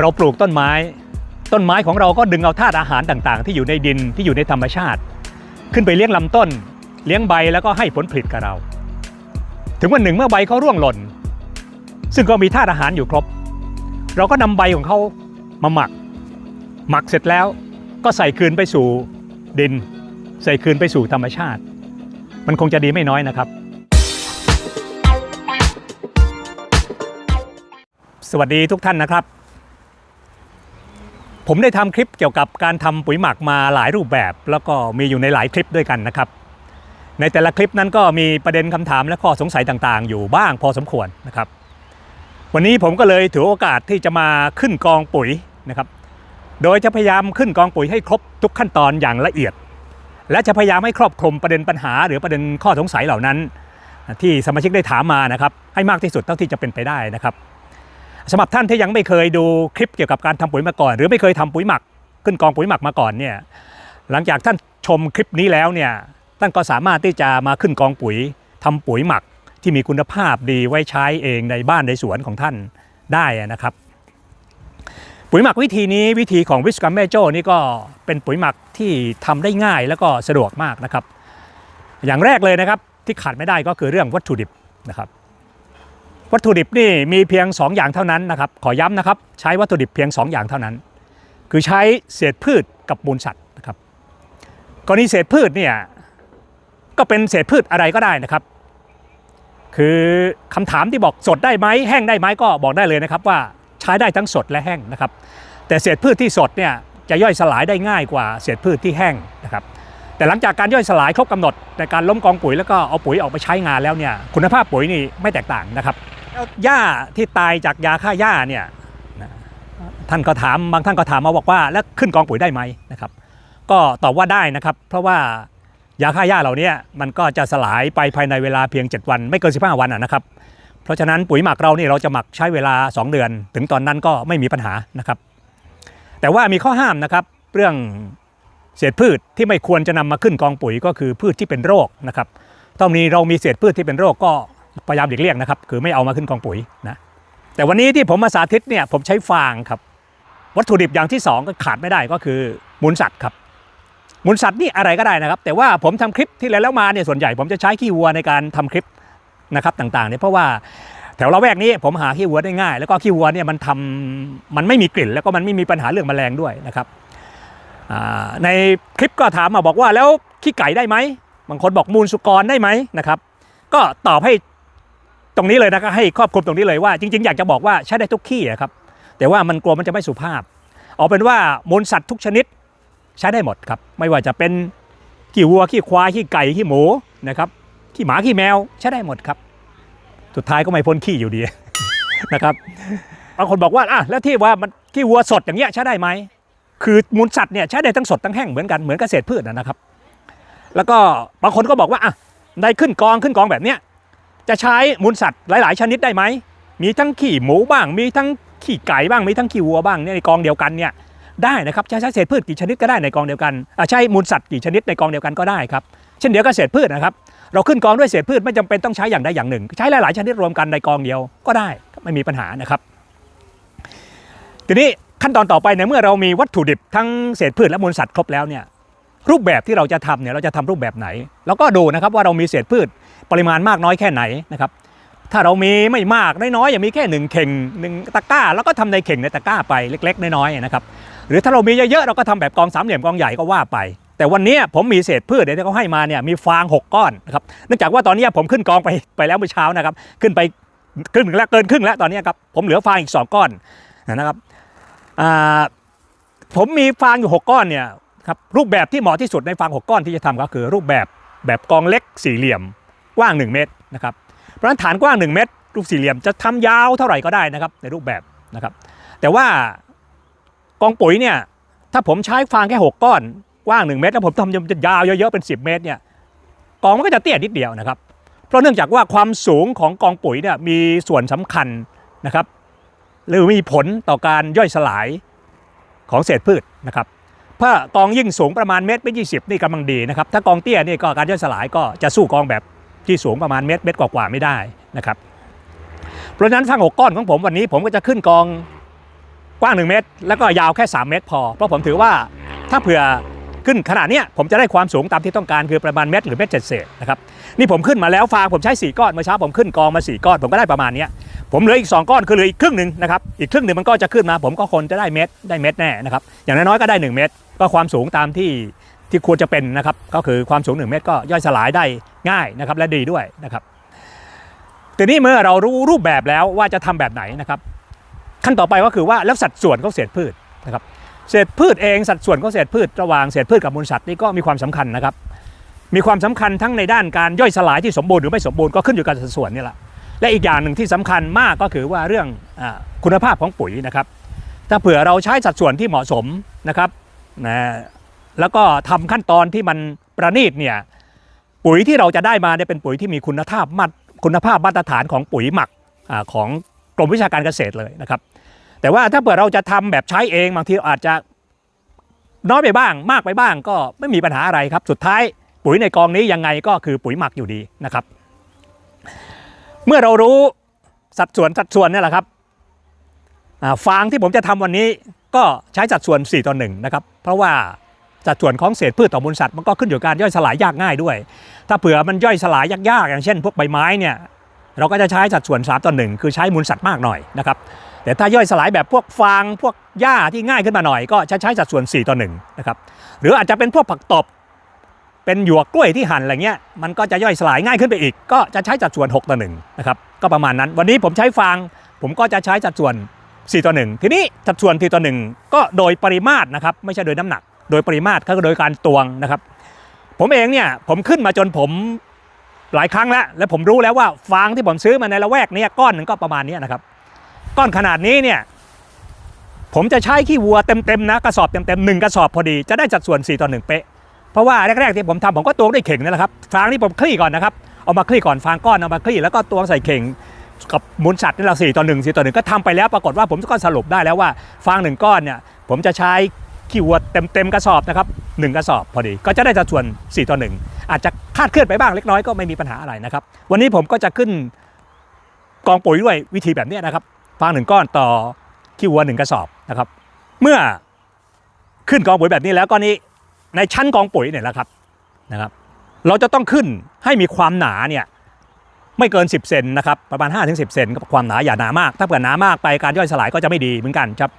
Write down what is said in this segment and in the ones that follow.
เราปลูกต้นไม้ ต้นไม้ของเราก็ดึงเอาธาตุอาหารต่างๆ ที่อยู่ในดินที่อยู่ในธรรมชาติ ขึ้นไปเลี้ยงลำต้น เลี้ยงใบแล้วก็ให้ผลผลิตกับเรา ถึงวันหนึ่งเมื่อใบเขาร่วงหล่น ซึ่งก็มีธาตุอาหารอยู่ครบ เราก็นำใบของเขามาหมัก หมักเสร็จแล้วก็ใส่คืนไปสู่ดิน ใส่คืนไปสู่ธรรมชาติ มันคงจะดีไม่น้อยนะครับ สวัสดีทุกท่านนะครับ ผมได้ทำคลิปเกี่ยวกับการทำปุ๋ยหมักมาหลายรูปแบบ แล้วก็มีอยู่ในหลายคลิปด้วยกันนะครับ ในแต่ละคลิปนั้นก็มีประเด็นคำถามและข้อสงสัยต่างๆ อยู่บ้างพอสมควรนะครับ วันนี้ผมก็เลยถือโอกาสที่จะมาขึ้นกองปุ๋ยนะครับ โดยจะพยายามขึ้นกองปุ๋ยให้ครบทุกขั้นตอนอย่างละเอียด และจะพยายามให้ครอบคลุมประเด็นปัญหา หรือประเด็นข้อสงสัยเหล่านั้น ที่สมาชิกได้ถามมานะครับ ให้มากที่สุดเท่าที่จะเป็นไปได้นะครับ สำหรับท่านที่ยังไม่เคยดูคลิปเกี่ยวกับการทำปุ๋ยมาก่อน หรือไม่เคยทำปุ๋ยหมัก ขึ้นกองปุ๋ยหมักมาก่อนเนี่ยหลังจากท่านชมคลิปนี้แล้วเนี่ยท่านก็สามารถที่จะมาขึ้นกองปุ๋ยทำปุ๋ยหมักที่มีคุณภาพดีไว้ใช้เองในบ้านในสวนของท่านได้นะครับ ปุ๋ยหมักวิธีนี้วิธีของวิสกัมเมโจนี่ก็เป็นปุ๋ยหมักที่ทำได้ง่ายแล้วก็สะดวกมากนะครับ อย่างแรกเลยนะครับที่ขาดไม่ได้ก็คือเรื่องวัตถุดิบนะครับ วัตถุดิบนี่มีเพียง 2 อย่างเท่านั้นนะครับ ขอย้ำนะครับ ใช้วัตถุดิบเพียง 2 อย่างเท่านั้น คือใช้เศษพืชกับมูลสัตว์นะครับกรณีเศษพืชเนี่ยก็เป็นเศษพืชอะไรก็ได้นะครับ คือคำถามที่บอกสดได้ไหมแห้งได้ไหมก็บอกได้เลยนะครับ ว่าใช้ได้ทั้งสดและแห้งนะครับ แต่เศษพืชที่สดเนี่ยจะย่อยสลายได้ง่ายกว่าเศษพืชที่แห้งนะครับ แต่หลังจากการย่อยสลายครบกำหนดในการล้มกองปุ๋ยแล้วก็เอาปุ๋ยออกไปใช้งานแล้วเนี่ยคุณภาพปุ๋ยนี่ไม่แตกต่างนะครับ หญ้าที่ตายจากยาฆ่าหญ้าเนี่ยท่านก็ถามบางท่านก็ถามมาบอกว่าแล้วขึ้นกองปุ๋ยได้ไหมนะครับ ก็ตอบว่าได้นะครับ เพราะว่ายาฆ่าหญ้าเหล่านี้มันก็จะสลายไปภายในเวลาเพียง 7 วัน ไม่เกิน 15 วันนะครับ เพราะฉะนั้นปุ๋ยหมักเราเนี่ยเราจะหมักใช้เวลา 2 เดือน ถึงตอนนั้นก็ไม่มีปัญหานะครับ แต่ว่ามีข้อห้ามนะครับเรื่องเศษพืชที่ไม่ควรจะนำมาขึ้นกองปุ๋ยก็คือพืชที่เป็นโรคนะครับตอนนี้เรามีเศษพืชที่เป็นโรคก็ พยายามหลีกเลี่ยงนะครับ คือไม่เอามาขึ้นกองปุ๋ยนะแต่วันนี้ที่ผมมาสาธิตเนี่ยผมใช้ฟางครับ วัตถุดิบอย่างที่สองก็ขาดไม่ได้ก็คือมูลสัตว์ครับมูลสัตว์นี่อะไรก็ได้นะครับ แต่ว่าผมทำคลิปที่แล้วแล้วมาเนี่ยส่วนใหญ่ผมจะใช้ขี้วัวในการทำคลิปนะครับต่างๆเนี่ยเพราะว่าแถวละแวกนี้ผมหาขี้วัวได้ง่าย แล้วก็ขี้วัวเนี่ยมันทำมันไม่มีกลิ่น แล้วก็มันไม่มีปัญหาเรื่องแมลงด้วยนะครับในคลิปก็ถามมาบอกว่าแล้วขี้ไก่ได้ไหมบางคนบอกมูลสุกรได้ไหมนะครับ ก็ตอบให้ ตรงนี้เลยนะครับให้ครอบคลุมตรงนี้เลยว่าจริง ๆ อยากจะบอกว่าใช้ได้ทุกขี้อะครับแต่ว่ามันกลัวมันจะไม่สุภาพ เอาเป็นว่ามูลสัตว์ทุกชนิดใช้ได้หมดครับ ไม่ว่าจะเป็นขี้วัวขี้ควายขี้ไก่ขี้หมูนะครับขี้หมาขี้แมวใช้ได้หมดครับ สุดท้ายก็ไม่พ้นขี้อยู่ดีนะครับบางคนบอกว่าอะแล้วที่ว่ามันขี้วัวสดอย่างเงี้ยใช้ได้ไหมคือมูลสัตว์เนี่ยใช้ได้ทั้งสดทั้งแห้งเหมือนกันเหมือนเกษตรพืชนะนะครับ แล้วก็บางคนก็บอกว่าอะได้ขึ้นกองขึ้นกองแบบเนี้ย จะใช้มูลสัตว์หลาย ๆ ชนิดได้ไหม มีทั้งขี้หมูบ้าง มีทั้งขี้ไก่บ้าง มีทั้งขี้วัวบ้างเนี่ยในกองเดียวกันเนี่ยได้นะครับใช้เศษพืชกี่ชนิดก็ได้ในกองเดียวกันใช้มูลสัตว์กี่ชนิดในกองเดียวกันก็ได้ครับ เช่นเดียวกับเศษพืชนะครับ เราขึ้นกองด้วยเศษพืชไม่จำเป็นต้องใช้อย่างใดอย่างหนึ่ง ใช้หลาย ๆ ชนิดรวมกันในกองเดียวก็ได้ไม่มีปัญหานะครับ ทีนี้ขั้นตอนต่อไปในเมื่อเรามีวัตถุดิบทั้งเศษพืชและมูลสัตว์ครบแล้วเนี่ยรูปแบบที่เราจะทำเนี่ยเราจะทำรูปแบบไหน แล้วก็ดูนะครับว่าเรามีเศษพืช ปริมาณมากน้อยแค่ไหนนะครับถ้าเรามีไม่มากน้อยๆอย่างมีแค่หนึ่งเข่งหนึ่งตะกร้า แล้วก็ทำในเข่งในตะกร้าไปเล็ก ๆ น้อยๆนะครับหรือถ้าเรามีเยอะๆเราก็ทำแบบกองสามเหลี่ยมกองใหญ่ก็ว่าไป แต่วันนี้ผมมีเศษพืชเดี๋ยวที่เขาให้มาเนี่ยมีฟาง 6 ก้อนนะครับเนื่องจากว่าตอนนี้ผมขึ้นกองไปไปแล้วเมื่อเช้านะครับ ขึ้นไปครึ่งหนึ่งแล้วเกินครึ่งแล้วตอนนี้ครับผมเหลือฟางอีก 2 ก้อนนะครับผมมีฟางอยู่ 6 ก้อนเนี่ยครับรูปแบบที่เหมาะที่สุดในฟาง 6 ก้อนที่จะทำก็คือรูปแบบแบบกองเล็กสี่เหลี่ยม กว้าง 1 เมตรนะครับเพราะฉะนั้นฐานกว้าง 1 เมตร รูปสี่เหลี่ยมจะทำยาวเท่าไหร่ก็ได้นะครับในรูปแบบนะครับ แต่ว่ากองปุ๋ยเนี่ยถ้าผมใช้ฟางแค่ 6 ก้อนกว้าง 1 เมตร แล้วผมทำจะยาวเยอะๆเป็น 10 เมตรเนี่ยกองมันก็จะเตี้ยนิดเดียวนะครับเพราะเนื่องจากว่าความสูงของกองปุ๋ยเนี่ยมีส่วนสำคัญนะครับหรือมีผลต่อการย่อยสลายของเศษพืชนะครับถ้ากองยิ่งสูงประมาณเมตรไม่ยี่สิบนี่กำลังดีนะครับ ถ้ากองเตี้ยนี่ก็การย่อยสลายก็จะสู้กองแบบ ที่สูงประมาณเมตรเมตรกว่าๆไม่ได้นะครับเพราะฉะนั้นฟางหกก้อนของผมวันนี้ผมก็จะขึ้นกองกว้าง 1 เมตร แล้วก็ยาวแค่ 3 เมตรพอ เพราะผมถือว่าถ้าเผื่อขึ้นขนาดเนี้ยผมจะได้ความสูงตามที่ต้องการคือประมาณเมตรหรือเมตรเจ็ดเศษนะครับนี่ผมขึ้นมาแล้วฟางผมใช้ 4 ก้อนเมื่อเช้าผมขึ้นกองมา 4 ก้อนผมก็ได้ประมาณเนี้ยผมเหลืออีก 2 ก้อนคือเหลืออีกครึ่งหนึ่งนะครับอีกครึ่งหนึ่งมันก็จะขึ้นมา ผมก็คนจะได้เมตรได้เมตรแน่นะครับอย่างน้อยๆก็ได้ 1 เมตร ก็ความสูงตามที่ ที่ควรจะเป็นนะครับก็คือความสูง 1 เมตรก็ย่อยสลายได้ง่ายนะครับและดีด้วยนะครับทีนี้เมื่อเรารู้รูปแบบแล้วว่าจะทำแบบไหนนะครับ ขั้นต่อไปก็คือว่าแล้วสัดส่วนของเศษพืชนะครับเศษพืชเองสัดส่วนของเศษพืชระหว่างเศษพืชกับมูลสัตว์นี่ก็มีความสำคัญนะครับ มีความสำคัญทั้งในด้านการย่อยสลายที่สมบูรณ์หรือไม่สมบูรณ์ก็ขึ้นอยู่กับสัดส่วนนี่แหละและอีกอย่างหนึ่งที่สำคัญมากก็คือว่าเรื่องอคุณภาพของปุ๋ยนะครับ ถ้าเผื่อเราใช้สัดส่วนที่เหมาะสมนะครับนะ แล้วก็ทำขั้นตอนที่มันประณีตเนี่ยปุ๋ยที่เราจะได้มาเนี่ยเป็นปุ๋ยที่มีคุณภาพมาตรคุณภาพมาตรฐานของปุ๋ยหมักอของกรมวิชาการเกษตรเลยนะครับ แต่ว่าถ้าเผื่อเราจะทำแบบใช้เองบางทีอาจจะน้อยไปบ้าง มากไปบ้างก็ไม่มีปัญหาอะไรครับ สุดท้ายปุ๋ยในกองนี้ยังไงก็คือปุ๋ยหมักอยู่ดีนะครับ เมื่อเรารู้สัดส่วนสัดส่วนเนี่ยแหละครับฟางที่ผมจะทำวันนี้ก็ใช้สัดส่วน 4 ต่อ1นะครับเพราะว่า สัดส่วนของเศษพืชต่อมูลสัตว์มันก็ขึ้นอยู่กับการย่อยสลายยากง่ายด้วย ถ้าเผื่อมันย่อยสลายยากๆอย่างเช่น พวกใบไม้เนี่ยเราก็จะใช้สัดส่วน3ต่อ1คือใช้มูลสัตว์มากหน่อยนะครับแต่ถ้าย่อยสลายแบบพวกฟางพวกหญ้าที่ง่ายขึ้นมาหน่อยก็จะใช้สัดส่วน 4 ต่อ1นะครับหรืออาจจะเป็นพวกผักตบเป็นหยวกกล้วยที่หั่นอะไรเงี้ยมันก็จะย่อยสลายง่ายขึ้นไปอีก ก็จะใช้สัดส่วน 6 ต่อ1นะครับก็ประมาณนั้น วันนี้ผมใช้ฟางผมก็จะใช้สัดส่วน 4 ต่อ1ทีนี้สัดส่วน4ต่อ1ก็โดยปริมาตรนะครับไม่ใช่โดยน้ำหนัก โดยปริมาตรก็คือโดยการตวงนะครับ ผมเองเนี่ยผมขึ้นมาจนผมหลายครั้งแล้ว และผมรู้แล้วว่าฟางที่ผมซื้อมาในละแวกนี้ก้อนหนึ่งก็ประมาณนี้นะครับ ก้อนขนาดนี้เนี่ยผมจะใช้ขี้วัวเต็มๆนะกระสอบเต็มๆหนึ่งกระสอบพอดีจะได้สัดส่วน 4 ต่อ 1 เป๊ะ เพราะว่าแรกๆที่ผมทำผมก็ตวงด้วยเข่งนี่แหละครับฟางที่ผมคลี่ก่อนนะครับเอามาคลี่ก่อนฟางก้อนเอามาคลี่แล้วก็ตวงใส่เข่งกับมูลสัตว์นี่แหละสี่ต่อหนึ่งสี่ต่อหนึ่งก็ทำไปแล้วปรากฏว่าผมก็สรุปได้แล้วว่าฟางหนึ่งก้อนเนี่ยผมจะใช้ ขี้วัวเต็มๆกระสอบนะครับหนึ่งกระสอบพอดี ก็จะได้สัดส่วน 4 ต่อ 1 อาจจะคาดเคลื่อนไปบ้างเล็กน้อยก็ไม่มีปัญหาอะไรนะครับ วันนี้ผมก็จะขึ้นกองปุ๋ยด้วยวิธีแบบนี้นะครับฟางหนึ่งก้อนต่อขี้วัวหนึ่งกระสอบนะครับ เมื่อขึ้นกองปุ๋ยแบบนี้แล้วก็นี้ในชั้นกองปุ๋ยเนี่ยแหละครับนะครับ เราจะต้องขึ้นให้มีความหนาเนี่ยไม่เกิน 10 เซนนะครับประมาณ 5-10 เซนกับความหนาอย่าหนามาก ถ้าเกิดหนามากไปการย่อยสลายก็จะไม่ดีเหมือนกันครับ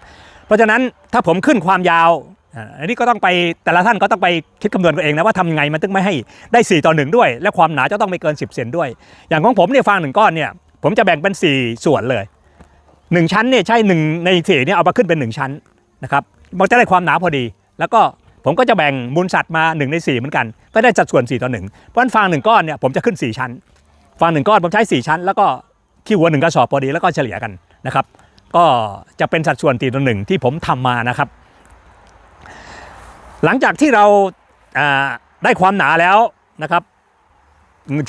เพราะฉะนั้นถ้าผมขึ้นความยาวอันนี้ก็ต้องไปแต่ละท่านก็ต้องไปคิดคำนวณกันเองนะว่าทำยังไงมันถึงไม่ให้ได้ 4 ต่อ 1 ด้วย และความหนาจะต้องไม่เกิน 10 เซนด้วย อย่างของผมเนี่ยฟางหนึ่งก้อนเนี่ยผมจะแบ่งเป็น 4 ส่วนเลย 1 ชั้นเนี่ยใช่1ใน4เนี่ยเอามาขึ้นเป็น 1 ชั้นนะครับมันจะได้ความหนาพอดี แล้วก็ผมก็จะแบ่งมูลสัตว์มา 1 ใน 4 เหมือนกัน ก็ได้สัดส่วน 4 ต่อ 1 เพราะฉะนั้นฟางหนึ่งก้อนเนี่ยผมจะขึ้น 4 ชั้น ฟางหนึ่งก้อนผมใช้ 4 ชั้น แล้วก็ขี้วัวหนึ่งกระสอบพอดีแล้วก็เฉลี่ยกันนะครับ ก็จะเป็นสัดส่วนตีต่อหนึ่งที่ผมทำมานะครับ หลังจากที่เราได้ความหนาแล้วนะครับ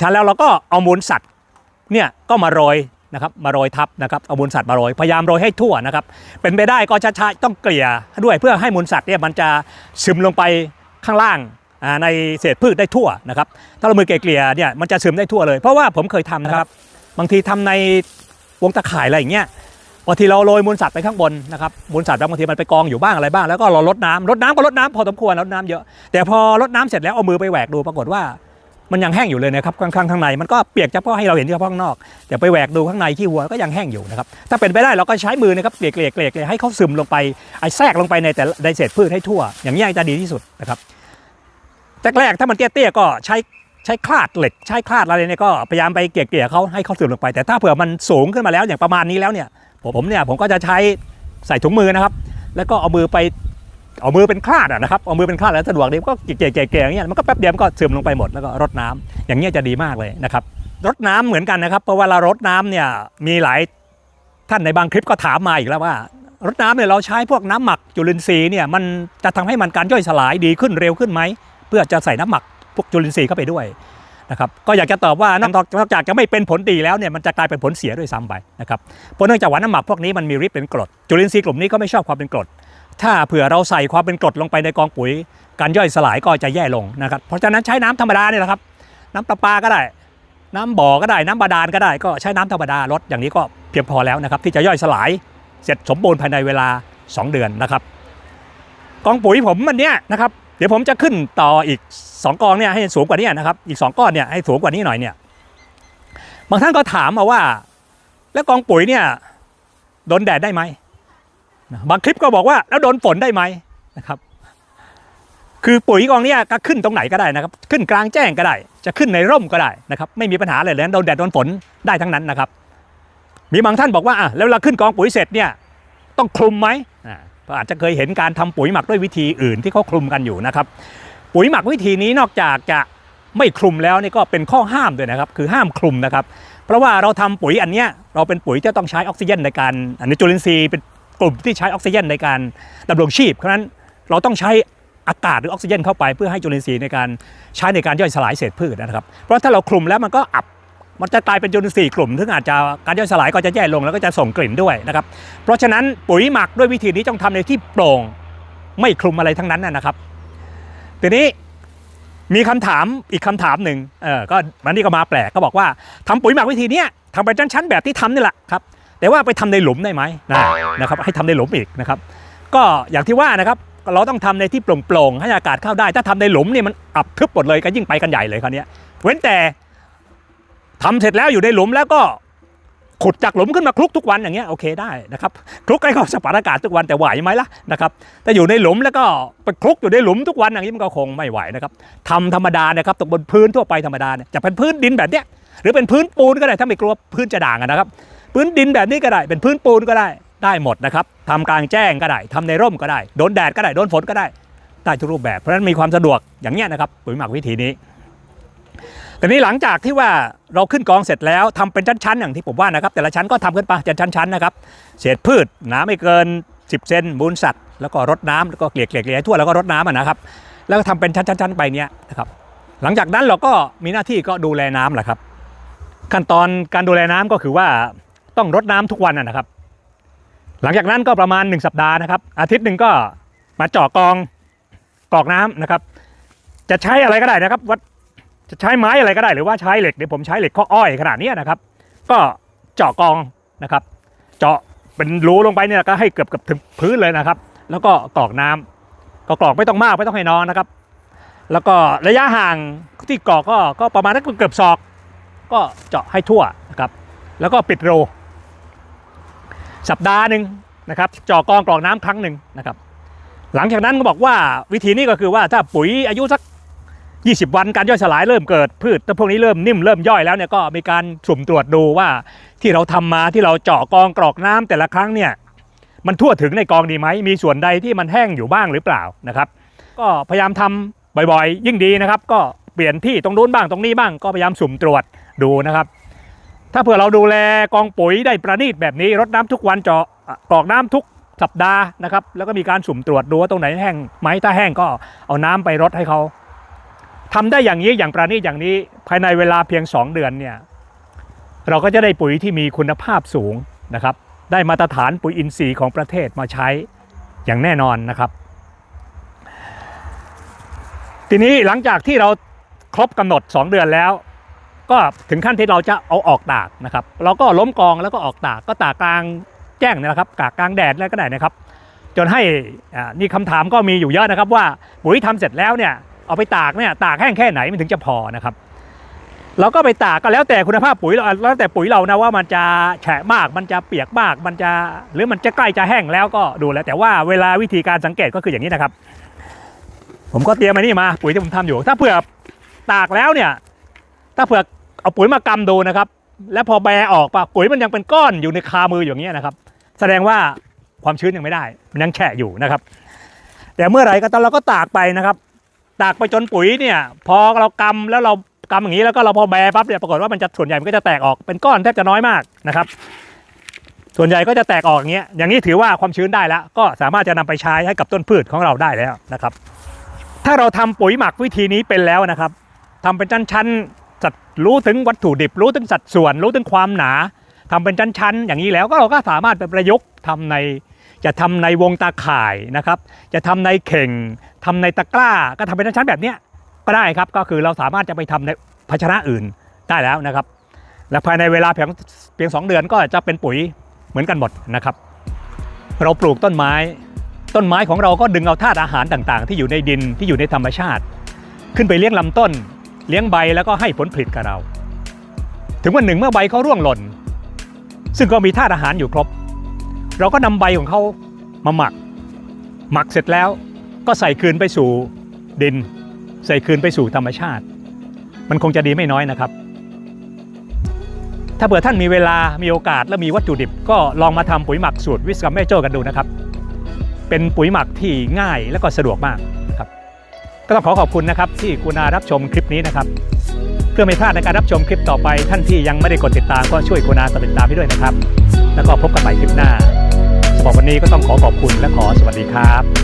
ชั้นแล้วเราก็เอามูลสัตว์เนี่ยก็มาโรยนะครับมาโรยทับนะครับเอามูลสัตว์มาโรยพยายามโรยให้ทั่วนะครับ เป็นไปได้ก็ช้าๆต้องเกลี่ยด้วยเพื่อให้มูลสัตว์เนี่ยมันจะซึมลงไปข้างล่างในเศษพืชได้ทั่วนะครับ ถ้าเรามือเกลี่ยเนี่ยมันจะซึมได้ทั่วเลย เพราะว่าผมเคยทำนะครับ บางทีทำในวงตะข่ายอะไรอย่างเงี้ย บางทีเราโรยมูลสัตว์ไปข้างบนนะครับมูลสัตว์บางทีมันไปกองอยู่บ้างอะไรบ้างแล้วก็เราลดน้ำลดน้ำก็ลดน้ำพอสมควรลดน้ำเยอะ แต่พอลดน้ำเสร็จแล้วเอามือไปแหวกดูปรากฏว่ามันยังแห้งอยู่เลยนะครับข้างข้างในมันก็เปียกเฉพาะให้เราเห็นเฉพาะข้างนอกแต่ไปแหวกดูข้างในขี้วัวก็ยังแห้งอยู่นะครับถ้าเป็นไปได้เราก็ใช้มือนะครับเกลี่ยเกลี่ยเกลี่ยให้เขาซึมลงไปไอ้แทรกลงไปในแต่ในเศษพืชให้ทั่ว อย่างนี้จะดีที่สุดนะครับแรกๆถ้ามันเตี้ยๆก็ใช้ใช้คลาดเหล็ก ใช้คลาดอะไรเนี่ยก็พยายามไปเกลี่ยเกลี่ยเขาให้เขาซึมลงไป แต่ถ้าเผื่อมันสูงขึ้นมาแล้วอย่างประมาณนี้แล้วเนี่ย ผมเนี่ยผมก็จะใช้ใส่ถุงมือนะครับ แล้วก็เอามือไปเอามือเป็นคลาดนะครับเอามือเป็นคลาดแล้วสะดวกดีก็เกลี่ยเกลี่ยเกลี่ยเกลี่ยอย่างเงี้ยมันก็แป๊บเดียวมันก็ซึมลงไปหมดแล้วก็รดน้ำอย่างเงี้ยจะดีมากเลยนะครับรดน้ำเหมือนกันนะครับเพราะว่าเรารดน้ำเนี่ยมีหลายท่านในบางคลิปก็ถามมาอีกแล้วว่ารดน้ำเนี่ยเราใช้พวกน้ำหมักจุลินทรีย์เนี่ยมันจะทำให้มันการย่อยสลายดีขึ้นเร็วขึ้นไหมเพื่อจะใส่น้ำหมักพวกจุลินทรีย์เข้าไปด้วย นะครับก็อยากจะตอบว่านอกจากจะไม่เป็นผลดีแล้วเนี่ยมันจะกลายเป็นผลเสียด้วยซ้ำไปนะครับเพราะเนื่องจากว่าน้ำหมักพวกนี้มันมีฤทธิ์เป็นกรดจุลินทรีย์กลุ่มนี้ก็ไม่ชอบความเป็นกรดถ้าเผื่อเราใส่ความเป็นกรดลงไปในกองปุ๋ย การย่อยสลายก็จะแย่ลงนะครับเพราะฉะนั้นใช้น้ำธรรมดาเนี่ยแหละครับ น้ำประปาก็ได้ น้ำบ่อก็ได้ น้ำบาดาลก็ได้ก็ใช้น้ำธรรมดาลดอย่างนี้ก็เพียงพอแล้วนะครับที่จะย่อยสลายเสร็จสมบูรณ์ภายในเวลา 2 เดือนนะครับกองปุ๋ยผมมันเนี้ยนะครับ เดี๋ยวผมจะขึ้นต่ออีก 2กองเนี่ยให้สูงกว่านี้นะครับ อีก 2ก้อนเนี่ยให้สูงกว่านี้หน่อยเนี่ย บางท่านก็ถามมาว่า แล้วกองปุ๋ยเนี่ยโดนแดดได้ไหมบางคลิปก็บอกว่าแล้วโดนฝนได้ไหมนะครับ คือปุ๋ยกองเนี้ยก็ขึ้นตรงไหนก็ได้นะครับ ขึ้นกลางแจ้งก็ได้ จะขึ้นในร่มก็ได้นะครับ ไม่มีปัญหาอะไรเลยโดนแดดโดนฝนได้ทั้งนั้นนะครับ มีบางท่านบอกว่าอะแล้วเราขึ้นกองปุ๋ยเสร็จเนี่ย ต้องคลุมไหมอาก็อาจจะเคยเห็นการทำปุ๋ยหมักด้วยวิธีอื่นที่เขาคลุมกันอยู่นะครับ ปุ๋ยหมักวิธีนี้นอกจากจะไม่คลุมแล้วนี่ก็เป็นข้อห้ามด้วยนะครับ คือห้ามคลุมนะครับ เพราะว่าเราทำปุ๋ยอันเนี้ยเราเป็นปุ๋ยที่ต้องใช้ออกซิเจนในการอันนี้จุลินทรีย์เป็นกลุ่มที่ใช้ออกซิเจนในการดำรงชีพเพราะฉะนั้นเราต้องใช้อากาศหรือออกซิเจนเข้าไปเพื่อให้จุลินทรีย์ในการใช้ในการย่อยสลายเศษพืชนะครับ เพราะถ้าเราคลุมแล้วมันก็อับ มันจะกลายเป็นจุลินทรีย์กลุ่มซึ่งอาจจะการย่อยสลายก็จะแย่ลงแล้วก็จะส่งกลิ่นด้วยนะครับ เพราะฉะนั้นปุ๋ยหมักด้วยวิธีนี้ต้องทำในที่โปร่งไม่คลุมอะไรทั้งนั้นนะครับ ทีนี้มีคำถามอีกคำถามหนึ่งเออก็มันนี่ก็มาแปลกก็บอกว่าทำปุ๋ยหมักวิธีนี้ทำเป็นชั้นๆแบบที่ทำนี่แหละครับ แต่ว่าไปทำในหลุมได้ไหมนะครับ ให้ทำในหลุมอีกนะครับ ก็อย่างที่ว่านะครับเราต้องทำในที่โปร่งๆให้อากาศเข้าได้ ถ้าทำในหลุมเนี่ยมันอับทึบหมดเลยก็ยิ่งไปกันใหญ่เลยคราวนี้เว้นแต่ ทำเสร็จแล้วอยู่ในหลุมแล้วก็ขุดจากหลุมขึ้นมาคลุกทุกวันอย่างเงี้ยโอเคได้นะครับคลุกให้เขาสภาพอากาศทุกวันแต่ไหวไหมล่ะนะครับแต่อยู่ในหลุมแล้วก็ไปคลุกอยู่ในหลุมทุกวันอย่างนี้มันก็คงไม่ไหวนะครับทำธรรมดานะครับตกบนพื้นทั่วไปธรรมดาเนี่ยจะเป็นพื้นดินแบบเนี้ยหรือเป็นพื้นปูนก็ได้ถ้าไม่กลัวพื้นจะด่างนะครับ พื้นดินแบบนี้ก็ได้เป็นพื้นปูนก็ได้ได้หมดนะครับทำกลางแจ้งก็ได้ทำในร่มก็ได้โดนแดดก็ได้โดนฝนก็ได้ได้ทุกรูปแบบเพราะฉะนั้นมีความสะดวกอย่างเงี้ยนะครับปุ๋ยหมักวิธีนี้ แต่นี้หลังจากที่ว่าเราขึ้นกองเสร็จแล้วทำเป็นชั้นๆอย่างที่ผมว่านะครับ แต่ละชั้นก็ทำขึ้นไปเป็นชั้นๆนะครับเศษพืชหนาไม่เกิน 10 เซนมูลสัตว์แล้วก็รดน้ำแล้วก็เกลี่ยเกลี่ยเกลี่ยทั่วแล้วก็รดน้ำนะครับ แล้วก็ทำเป็นชั้นๆๆไปเนี้ยนะครับหลังจากนั้นเราก็มีหน้าที่ก็ดูแลน้ำแหละครับ ขั้นตอนการดูแลน้ำก็คือว่าต้องรดน้ำทุกวันนะครับ หลังจากนั้นก็ประมาณ 1 สัปดาห์นะครับ อาทิตย์หนึ่งก็มาเจาะกองกรอกน้ำนะครับ จะใช้อะไรก็ได้นะครับวัด จะใช้ไม้อะไรก็ได้หรือว่าใช้เหล็กเดี๋ยวผมใช้เหล็กข้ออ้อยขนาดนี้นะครับ ก็เจาะกองนะครับ เจาะเป็นรูลงไปเนี่ยก็ให้เกือบกือบถึงพื้นเลยนะครับ แล้วก็กรอกน้ำก็กรอกไม่ต้องมากไม่ต้องให้น้อยนะครับ แล้วก็ระยะห่างที่กรอกก็ก็ประมาณนักเกือบศอก ก็เจาะให้ทั่วนะครับ แล้วก็ปิดโรสัปดาห์หนึ่งนะครับเจาะกองกรอกน้ำครั้งหนึ่งนะครับ หลังจากนั้นก็บอกว่าวิธีนี้ก็คือว่าถ้าปุ๋ยอายุสัก 20 วันการย่อยสลายเริ่มเกิดพืชถ้าพวกนี้เริ่มนิ่มเริ่มย่อยแล้วเนี่ยก็มีการสุ่มตรวจดูว่าที่เราทำมาที่เราเจาะกองกรอกน้ำแต่ละครั้งเนี่ยมันทั่วถึงในกองดีไหมมีส่วนใดที่มันแห้งอยู่บ้างหรือเปล่านะครับ ก็พยายามทำบ่อยๆ ยิ่งดีนะครับ ก็เปลี่ยนที่ตรงนู้นบ้างตรงนี้บ้างก็พยายามสุ่มตรวจดูนะครับ ถ้าเผื่อเราดูแลกองปุ๋ยได้ประณีตแบบนี้รดน้ำทุกวันเจาะกรอกน้ำทุกสัปดาห์นะครับแล้วก็มีการสุ่มตรวจดูว่าตรงไหนแห้งไหมถ้าแห้งก็เอาน้ำไปรดให้เขา ทำได้อย่างนี้อย่างประณีตอย่างนี้ภายในเวลาเพียง 2 เดือนเนี่ยเราก็จะได้ปุ๋ยที่มีคุณภาพสูงนะครับ ได้มาตรฐานปุ๋ยอินทรีย์ของประเทศมาใช้อย่างแน่นอนนะครับ ทีนี้หลังจากที่เราครบกำหนด 2 เดือนแล้ว ก็ถึงขั้นที่เราจะเอาออกตากนะครับ เราก็ล้มกองแล้วก็ออกตากก็ตากกลางแจ้งนะครับตากกลางแดดแล้วก็ได้นะครับ จนให้นี่คำถามก็มีอยู่เยอะนะครับว่าปุ๋ยทำเสร็จแล้วเนี่ย เอาไปตากเนี่ยตากแห้งแค่ไหนมันถึงจะพอนะครับ เราก็ไปตากก็แล้วแต่คุณภาพปุ๋ยเราแล้วแต่ปุ๋ยเรานะว่ามันจะแฉะมากมันจะเปียกมาก มันจะหรือมันจะใกล้จะแห้งแล้วก็ดูแล้วแต่ว่าเวลาวิธีการสังเกตก็คืออย่างนี้นะครับ ผมก็เตรียมมานี่มาปุ๋ยที่ผมทำอยู่ ถ้าเผื่อตากแล้วเนี่ย ถ้าเผื่อเอาปุ๋ยมากำดูนะครับ แล้วพอแบออกปะปุ๋ยมันยังเป็นก้อนอยู่ในคามืออย่างเงี้ยนะครับ แสดงว่าความชื้นยังไม่ได้ มันยังแฉะอยู่นะครับ แต่เมื่อไหร่ก็ตอนเราก็ตากไปนะครับ ตากไปจนปุ๋ยเนี่ย พอเรากำแล้วเรากำอย่างนี้แล้วก็เราพอแบปั๊บเนี่ยปรากฏว่ามันจะส่วนใหญ่มันก็จะแตกออกเป็นก้อนแทบจะน้อยมากนะครับ ส่วนใหญ่ก็จะแตกออกอย่างเงี้ยอย่างนี้ถือว่าความชื้นได้แล้ว ก็สามารถจะนำไปใช้ให้กับต้นพืชของเราได้แล้วนะครับ ถ้าเราทำปุ๋ยหมักวิธีนี้เป็นแล้วนะครับทำเป็นชั้นๆจัดรู้ถึงวัตถุดิบ รู้ถึงสัดส่วน รู้ถึงความหนาทำเป็นชั้นๆอย่างนี้แล้วก็เราก็สามารถไปประยุกต์ทำในจะทำในวงตาข่ายนะครับ จะทำในเข่ง ทำในตะกร้าก็ทำเป็นชั้นแบบเนี้ยก็ได้ครับก็คือเราสามารถจะไปทำในภาชนะอื่นได้แล้วนะครับ และภายในเวลาเพียงเพียงสองเดือนก็จะเป็นปุ๋ยเหมือนกันหมดนะครับ เราปลูกต้นไม้ ต้นไม้ของเราก็ดึงเอาธาตุอาหารต่างๆ ที่อยู่ในดินที่อยู่ในธรรมชาติ ขึ้นไปเลี้ยงลำต้น เลี้ยงใบแล้วก็ให้ผลผลิตกับเรา ถึงวันหนึ่งเมื่อใบเขาร่วงหล่น ซึ่งก็มีธาตุอาหารอยู่ครบ เราก็นำใบของเขามาหมัก หมักเสร็จแล้ว ก็ใส่คืนไปสู่ดิน ใส่คืนไปสู่ธรรมชาติ มันคงจะดีไม่น้อยนะครับ ถ้าเผื่อท่านมีเวลามีโอกาสและมีวัตถุดิบ ก็ลองมาทำปุ๋ยหมักสูตรวิสกัมแม่โจ้กันดูนะครับ เป็นปุ๋ยหมักที่ง่ายและก็สะดวกมากนะครับ ก็ต้องขอขอบคุณนะครับ ที่กุณารับชมคลิปนี้นะครับ เพื่อไม่พลาดในการรับชมคลิปต่อไป ท่านที่ยังไม่ได้กดติดตามก็ช่วยกุณากดติดตามให้ด้วยนะครับ แล้วก็พบกันใหม่คลิปหน้าสำหรับวันนี้ก็ต้องขอขอบคุณและขอสวัสดีครับ